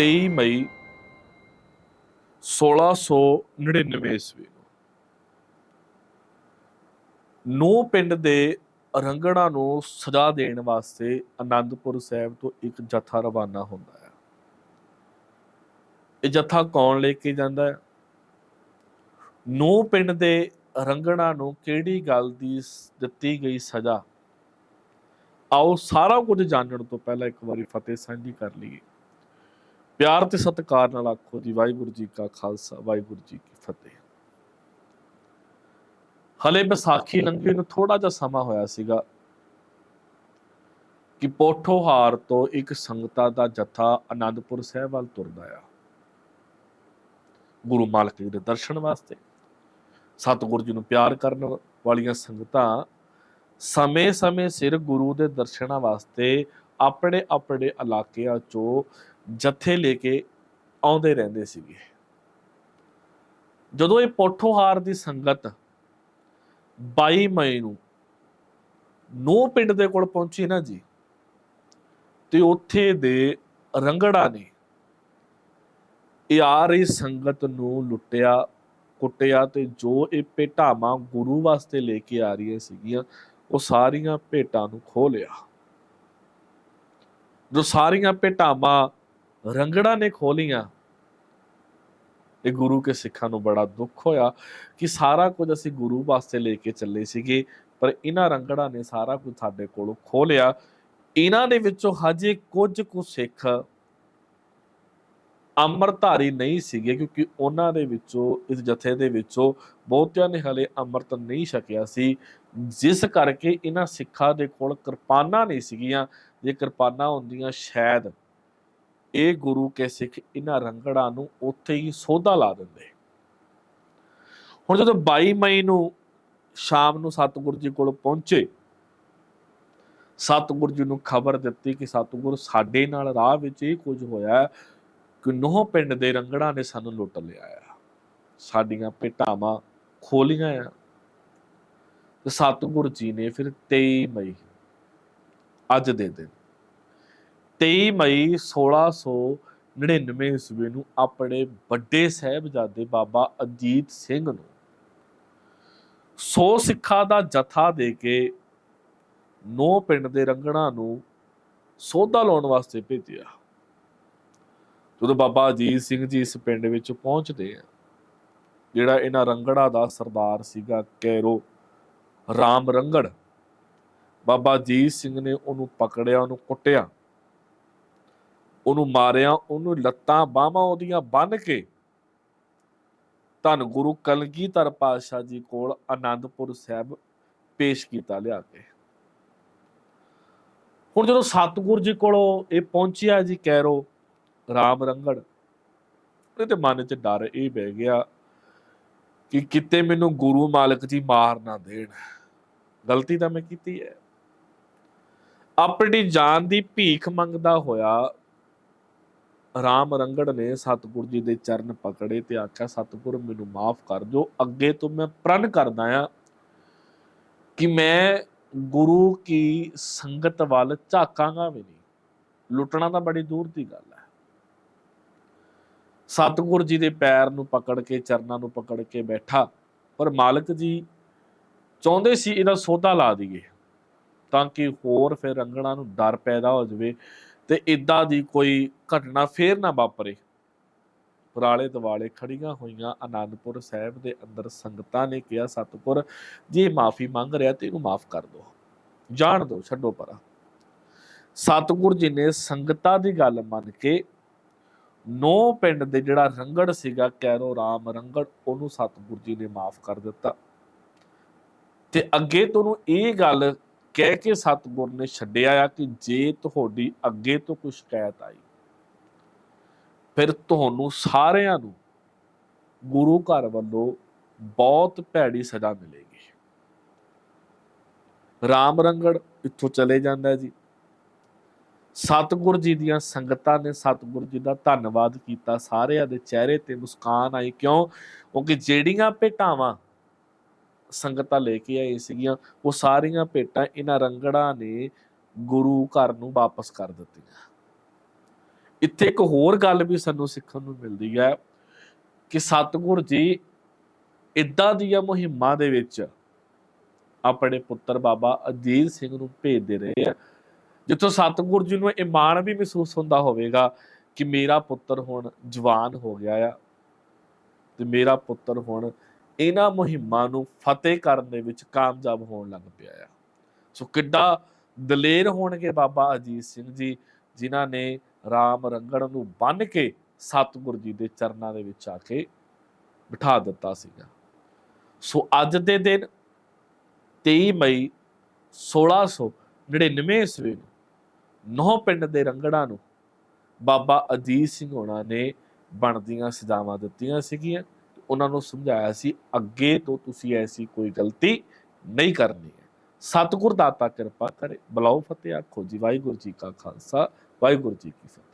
23 ਮਈ 1699 ਈਸਵੀ ਨੂੰ ਨੌ ਪਿੰਡ ਦੇ ਰੰਗਣਾ ਨੂੰ ਸਜ਼ਾ ਦੇਣ ਵਾਸਤੇ ਆਨੰਦਪੁਰ ਸਾਹਿਬ ਤੋਂ ਇੱਕ ਜਥਾ ਰਵਾਨਾ ਹੁੰਦਾ ਹੈ। ਇਹ ਜਥਾ ਕੌਣ ਲੈ ਕੇ ਜਾਂਦਾ ਹੈ? ਨੌ ਪਿੰਡ ਦੇ ਰੰਗਣਾ ਨੂੰ ਕਿਹੜੀ ਗੱਲ ਦੀ ਦਿੱਤੀ ਗਈ ਸਜ਼ਾ? ਆਓ ਸਾਰਾ ਕੁਝ ਜਾਣਨ ਤੋਂ ਪਹਿਲਾਂ ਇੱਕ ਵਾਰੀ ਫਤਿਹ ਸਾਂਝੀ ਕਰ ਲਈਏ। ਪਿਆਰ ਤੇ ਸਤਿਕਾਰ ਨਾਲ ਆਖੋ ਜੀ, ਵਾਹਿਗੁਰੂ ਜੀ ਕਾ ਖਾਲਸਾ, ਵਾਹਿਗੁਰੂ ਜੀ ਕੀ ਫਤਿਹ। ਹਲੇ ਵਿਸਾਖੀ ਲੰਘੇ ਨੂੰ ਥੋੜਾ ਜਿਹਾ ਸਮਾਂ ਹੋਇਆ ਸੀਗਾ ਕਿ ਪੋਠੋਹਾਰ ਤੋਂ ਇੱਕ ਸੰਗਤਾਂ ਦਾ ਜਥਾ ਆਨੰਦਪੁਰ ਸਾਹਿਬ ਵੱਲ ਤੁਰਦਾ ਆ। ਗੁਰੂ ਮਾਲਕ ਜੀ ਦੇ ਦਰਸ਼ਨ ਵਾਸਤੇ, ਸਤਿਗੁਰੂ ਜੀ ਨੂੰ ਪਿਆਰ ਕਰਨ ਵਾਲੀਆਂ ਸੰਗਤਾਂ ਸਮੇਂ-ਸਮੇਂ ਸਿਰ ਗੁਰੂ ਦੇ ਦਰਸ਼ਨਾਂ ਵਾਸਤੇ ਆਪਣੇ ਆਪਣੇ ਇਲਾਕਿਆਂ ਚੋਂ ਜਥੇ ਲੈ ਕੇ ਆਉਂਦੇ ਰਹਿੰਦੇ ਸੀਗੇ। ਜਦੋਂ ਇਹ ਪੋਠੋਹਾਰ ਦੀ ਸੰਗਤ 22 ਮਈ ਨੂੰ ਨੋ ਪਿੰਡ ਦੇ ਕੋਲ ਪਹੁੰਚੀ ਨਾ ਜੀ, ਤੇ ਉੱਥੇ ਦੇ ਰੰਗੜਾ ਨੇ ਇਹ ਆ ਰਹੀ ਸੰਗਤ ਨੂੰ ਲੁੱਟਿਆ, ਕੁੱਟਿਆ ਤੇ ਜੋ ਇਹ ਭੇਟਾਵਾਂ ਗੁਰੂ ਵਾਸਤੇ ਲੈ ਕੇ ਆ ਰਹੀਆਂ ਸੀਗੀਆਂ, ਉਹ ਸਾਰੀਆਂ ਭੇਟਾਂ ਨੂੰ ਖੋਹ ਲਿਆ। ਜੋ ਸਾਰੀਆਂ ਭੇਟਾਵਾਂ ਰੰਗੜਾ ਨੇ ਖੋਲੀਆਂ। ਇਹ ਗੁਰੂ ਕੇ ਸਿੱਖਾਂ ਨੂੰ ਬੜਾ ਦੁੱਖ ਹੋਇਆ ਕਿ ਸਾਰਾ ਕੁਝ ਅਸੀਂ ਗੁਰੂ ਵਾਸਤੇ ਲੈ ਕੇ ਚੱਲੇ ਸੀਗੇ, ਪਰ ਇਹਨਾਂ ਰੰਗੜਾ ਨੇ ਸਾਰਾ ਕੁਝ ਸਾਡੇ ਕੋਲੋਂ ਖੋਹ ਲਿਆ ਇਹਨਾਂ ਦੇ ਵਿੱਚੋਂ ਹਜੇ ਕੁਝ ਕੁ ਸਿੱਖ ਅੰਮ੍ਰਿਤਧਾਰੀ ਨਹੀਂ ਸੀਗੇ, ਕਿਉਂਕਿ ਉਹਨਾਂ ਦੇ ਵਿੱਚੋਂ, ਇਸ ਜਥੇ ਦੇ ਵਿੱਚੋਂ ਬਹੁਤਿਆਂ ਨੇ ਹਲੇ ਅੰਮ੍ਰਿਤ ਨਹੀਂ ਛਕਿਆ ਸੀ। ਜਿਸ ਕਰਕੇ ਇਹਨਾਂ ਸਿੱਖਾਂ ਦੇ ਕੋਲ ਕਿਰਪਾਨਾਂ ਨਹੀਂ ਸੀਗੀਆਂ। ਜੇ ਕਿਰਪਾਨਾਂ ਹੁੰਦੀਆਂ, ਸ਼ਾਇਦ ਇਹ ਗੁਰੂ ਕੇ ਸਿੱਖ ਇਹਨਾਂ ਰੰਗੜਾਂ ਨੂੰ ਉੱਥੇ ਹੀ ਸੋਧਾ ਲਾ ਦਿੰਦੇ। ਹੁਣ ਜਦੋਂ 22 ਮਈ ਨੂੰ ਸ਼ਾਮ ਨੂੰ ਸਤਿਗੁਰੂ ਜੀ ਕੋਲ ਪਹੁੰਚੇ, ਸਤਿਗੁਰੂ ਜੀ ਨੂੰ ਖਬਰ ਦਿੱਤੀ ਕਿ ਸਤਿਗੁਰ ਸਾਡੇ ਨਾਲ ਰਾਹ ਵਿੱਚ ਇਹ ਕੁਝ ਹੋਇਆ ਕਿ ਨੋਹ ਪਿੰਡ ਦੇ ਰੰਗੜਾਂ ਨੇ ਸਾਨੂੰ ਲੁੱਟ ਲਿਆ ਆ ਸਾਡੀਆਂ ਭੇਟਾਵਾਂ ਖੋਲੀਆਂ ਆ। ਤੇ ਸਤਿਗੁਰੂ ਜੀ ਨੇ ਫਿਰ 23 ਮਈ, ਅੱਜ ਦੇ ਦਿਨ 23 ਮਈ 1699 ਈਸਵੀ ਨੂੰ ਆਪਣੇ ਵੱਡੇ ਸਾਹਿਬਜ਼ਾਦੇ ਬਾਬਾ ਅਜੀਤ ਸਿੰਘ ਨੂੰ ਸੌ ਸਿੱਖਾਂ ਦਾ ਜਥਾ ਦੇ ਕੇ ਨੌ ਪਿੰਡ ਦੇ ਰੰਗਣਾ ਨੂੰ ਸੋਧਾ ਲਾਉਣ ਵਾਸਤੇ ਭੇਜਿਆ। ਜਦੋਂ ਬਾਬਾ ਅਜੀਤ ਸਿੰਘ ਜੀ ਇਸ ਪਿੰਡ ਵਿੱਚ ਪਹੁੰਚਦੇ ਆ, ਜਿਹੜਾ ਇਹਨਾਂ ਰੰਗੜਾ ਦਾ ਸਰਦਾਰ ਸੀਗਾ ਕੈਰੋ ਰਾਮ ਰੰਗੜ ਬਾਬਾ ਅਜੀਤ ਸਿੰਘ ਨੇ ਉਹਨੂੰ ਪਕੜਿਆ, ਉਹਨੂੰ ਕੁੱਟਿਆ। ਉਹਨੂੰ ਮਾਰਿਆ, ਉਹਨੂੰ ਲੱਤਾਂ ਬਾਹਾਂ ਉਹਦੀਆਂ ਬੰਨ ਕੇ ਧੰਨ ਗੁਰੂ ਕਲਗੀਧਰ ਪਾਤਸ਼ਾਹ ਜੀ ਕੋਲ ਆਨੰਦਪੁਰ ਸਾਹਿਬ ਪੇਸ਼ ਕੀਤਾ ਲਿਆ ਕੇ ਹੁਣ ਜਦੋਂ ਸਤਿਗੁਰੂ ਜੀ ਕੋਲੋਂ ਇਹ ਪਹੁੰਚਿਆ ਜੀ ਕੈਰੋ, ਰਾਮ ਰੰਗੜ, ਉਹਦੇ ਮਨ 'ਚ ਡਰ ਇਹ ਬਹਿ ਗਿਆ ਕਿ ਕਿਤੇ ਮੈਨੂੰ ਗੁਰੂ ਮਾਲਕ ਜੀ ਮਾਰ ਨਾ ਦੇਣ। ਗਲਤੀ ਤਾਂ ਮੈਂ ਕੀਤੀ ਹੈ। ਆਪਣੀ ਜਾਨ ਦੀ ਭੀਖ ਮੰਗਦਾ ਹੋਇਆ ਰਾਮ ਰੰਗੜ ਨੇ ਸਤਿਗੁਰੂ ਜੀ ਦੇ ਚਰਨ ਪਕੜੇ ਤੇ ਆਖਿਆ, ਸਤਿਗੁਰ, ਮੈਨੂੰ ਮਾਫ ਕਰ ਦਿਓ। ਅੱਗੇ ਤੋਂ ਮੈਂ ਪ੍ਰਣ ਕਰਦਾ ਆ ਕਿ ਮੈਂ ਗੁਰੂ ਕੀ ਸੰਗਤ ਵੱਲ ਝਾਕਾਂਗਾ ਵੀ ਨਹੀਂ। ਲੁੱਟਣਾ ਤਾਂ ਬੜੀ ਦੂਰ ਦੀ ਗੱਲ ਹੈ। ਸਤਿਗੁਰ ਜੀ ਦੇ ਪੈਰ ਨੂੰ ਪਕੜ ਕੇ, ਚਰਨਾਂ ਨੂੰ ਪਕੜ ਕੇ ਬੈਠਾ, ਪਰ ਮਾਲਕ ਜੀ ਚਾਹੁੰਦੇ ਸੀ ਇਹਦਾ ਸੋਧਾ ਲਾ ਦਈਏ, ਤਾਂ ਕਿ ਹੋਰ ਫਿਰ ਰੰਗਣਾ ਨੂੰ ਡਰ ਪੈਦਾ ਹੋ ਜਾਵੇ। ਤੇ ਇਦਾਂ ਦੀ ਕੋਈ ਘਟਨਾ ਫੇਰ ਨਾ ਵਾਪਰੇ। ਪੁਰਾਲੇ ਦਿਵਾਲੇ ਖੜੀਆਂ ਹੋਈਆਂ ਆਨੰਦਪੁਰ ਸਾਹਿਬ ਦੇ ਅੰਦਰ ਸੰਗਤਾਂ ਨੇ ਕਿਹਾ, ਸਤਿਗੁਰ, ਜੇ ਮਾਫੀ ਮੰਗ ਰਿਹਾ ਤੇ ਇਹਨੂੰ ਮਾਫ ਕਰ ਦਿਓ ਜਾਣ ਦਿਓ ਛੱਡੋ ਪਰਾਂ। ਸਤਿਗੁਰ ਜੀ ਨੇ ਸੰਗਤਾਂ ਦੀ ਗੱਲ ਮੰਨ ਕੇ ਨੌ ਪਿੰਡ ਦੇ ਜਿਹੜਾ ਰੰਗੜ ਸੀਗਾ, ਕੈਰੋ, ਰਾਮ, ਰੰਗੜ, ਉਹਨੂੰ ਸਤਿਗੁਰ ਜੀ ਨੇ ਮਾਫ ਕਰ ਦਿੱਤਾ। ਤੇ ਅੱਗੇ ਤੋਂ ਇਹ ਗੱਲ ਕਹਿ ਕੇ ਸਤਿਗੁਰ ਨੇ ਛੱਡਿਆ ਆ ਕਿ ਜੇ ਤੁਹਾਡੀ ਅੱਗੇ ਤੋਂ ਕੋਈ ਸ਼ਿਕਾਇਤ ਆਈ, ਫਿਰ ਤੁਹਾਨੂੰ ਸਾਰਿਆਂ ਨੂੰ ਗੁਰੂ ਘਰ ਵੱਲੋਂ ਬਹੁਤ ਭੈੜੀ ਸਜ਼ਾ ਮਿਲੇਗੀ। ਰਾਮ ਰੰਗੜ ਇੱਥੋਂ ਚਲੇ ਜਾਂਦਾ ਜੀ। ਸਤਿਗੁਰ ਜੀ ਦੀਆਂ ਸੰਗਤਾਂ ਨੇ ਸਤਿਗੁਰ ਜੀ ਦਾ ਧੰਨਵਾਦ ਕੀਤਾ, ਸਾਰਿਆਂ ਦੇ ਚਿਹਰੇ ਤੇ ਮੁਸਕਾਨ ਆਈ। ਕਿਉਂ? ਕਿਉਂਕਿ ਜਿਹੜੀਆਂ ਭੇਟਾਵਾਂ ਸੰਗਤਾਂ ਲੈ ਕੇ ਆਏ ਸੀਗੀਆਂ, ਉਹ ਸਾਰੀਆਂ ਭੇਟਾਂ ਇਹਨਾਂ ਰੰਗੜਾਂ ਨੇ ਗੁਰੂ ਘਰ ਨੂੰ ਵਾਪਸ ਕਰ ਦਿੱਤੀਆਂ। ਇੱਥੇ ਇੱਕ ਹੋਰ ਗੱਲ ਵੀ ਸਾਨੂੰ ਸਿੱਖਣ ਨੂੰ ਮਿਲਦੀ ਹੈ ਕਿ ਸਤਿਗੁਰ ਜੀ ਇਦਾਂ ਦੀਆਂ ਮੁਹਿੰਮਾਂ ਦੇ ਵਿੱਚ ਆਪਣੇ ਪੁੱਤਰ ਬਾਬਾ ਅਜੀਤ ਸਿੰਘ ਨੂੰ ਭੇਜਦੇ ਰਹੇ ਆ। ਜਿੱਥੋਂ ਸਤਿਗੁਰ ਜੀ ਨੂੰ ਇਹ ਮਾਣ ਵੀ ਮਹਿਸੂਸ ਹੁੰਦਾ ਹੋਵੇਗਾ ਕਿ ਮੇਰਾ ਪੁੱਤਰ ਹੁਣ ਜਵਾਨ ਹੋ ਗਿਆ ਆ ਤੇ ਮੇਰਾ ਪੁੱਤਰ ਹੁਣ ਇਹਨਾਂ ਮੁਹਿੰਮਾਂ ਨੂੰ ਫਤਿਹ ਕਰਨ ਦੇ ਵਿੱਚ ਕਾਮਯਾਬ ਹੋਣ ਲੱਗ ਪਿਆ ਆ। ਸੋ ਕਿੱਡਾ ਦਲੇਰ ਹੋਣਗੇ ਬਾਬਾ ਅਜੀਤ ਸਿੰਘ ਜੀ, ਜਿਨ੍ਹਾਂ ਨੇ ਰਾਮ ਰੰਗੜ ਨੂੰ ਬੰਨ ਕੇ ਸਤਿਗੁਰ ਜੀ ਦੇ ਚਰਨਾਂ ਦੇ ਵਿੱਚ ਆ ਕੇ ਬਿਠਾ ਦਿੱਤਾ ਸੀਗਾ। ਸੋ ਅੱਜ ਦੇ ਦਿਨ 23 ਮਈ 1699 ਈਸਵੀ ਨੂੰ ਨੌ ਪਿੰਡ ਦੇ ਰੰਗੜਾਂ ਨੂੰ ਬਾਬਾ ਅਜੀਤ ਸਿੰਘ ਹੋਣਾ ਨੇ ਬਣਦੀਆਂ ਸਜ਼ਾਵਾਂ ਦਿੱਤੀਆਂ ਸੀਗੀਆਂ। ਉਹਨਾਂ ਨੂੰ ਸਮਝਾਇਆ ਸੀ, ਅੱਗੇ ਤੋਂ ਤੁਸੀਂ ਐਸੀ ਕੋਈ ਗਲਤੀ ਨਹੀਂ ਕਰਨੀ ਹੈ। ਸਤਿਗੁਰ ਦਾਤਾ ਕਿਰਪਾ ਕਰੇ। ਬਲਾਓ ਫਤਿਹ ਆਖੋ ਜੀ। ਵਾਹਿਗੁਰੂ ਜੀ ਕਾ ਖਾਲਸਾ, ਵਾਹਿਗੁਰੂ ਜੀ ਕੀ ਫਤਿਹ।